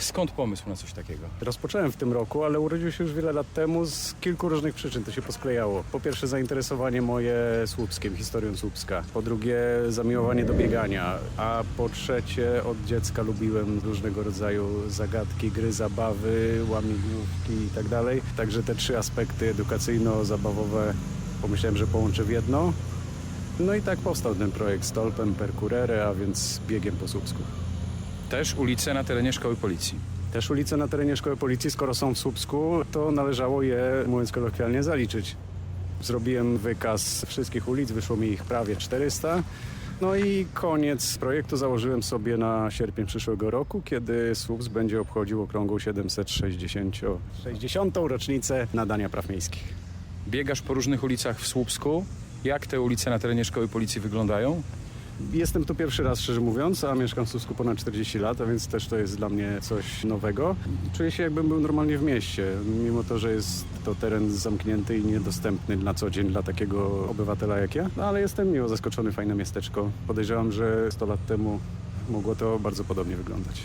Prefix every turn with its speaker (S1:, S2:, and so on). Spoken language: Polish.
S1: Skąd pomysł na coś takiego?
S2: Rozpocząłem w tym roku, ale urodził się już wiele lat temu z kilku różnych przyczyn. To się posklejało. Po pierwsze zainteresowanie moje Słupskiem, historią Słupska. Po drugie zamiłowanie do biegania. A po trzecie od dziecka lubiłem różnego rodzaju zagadki, gry, zabawy, łamigłówki i tak dalej. Także te trzy aspekty edukacyjno-zabawowe pomyślałem, że połączę w jedno. No i tak powstał ten projekt Stolpem Percurere, a więc biegiem po Słupsku.
S1: Też ulice na terenie szkoły policji.
S2: Też ulice na terenie Szkoły Policji, skoro są w Słupsku, to należało je, mówiąc kolokwialnie, zaliczyć. Zrobiłem wykaz wszystkich ulic, wyszło mi ich prawie 400. No i koniec projektu założyłem sobie na sierpień przyszłego roku, kiedy Słupsk będzie obchodził okrągłą 760 60. rocznicę nadania praw miejskich.
S1: Biegasz po różnych ulicach w Słupsku. Jak te ulice na terenie szkoły policji wyglądają?
S2: Jestem tu pierwszy raz, szczerze mówiąc, a mieszkam w Słupsku ponad 40 lat, a więc też to jest dla mnie coś nowego. Czuję się jakbym był normalnie w mieście, mimo to, że jest to teren zamknięty i niedostępny na co dzień dla takiego obywatela jak ja. No, ale jestem miło zaskoczony, fajne miasteczko. Podejrzewam, że 100 lat temu mogło to bardzo podobnie wyglądać.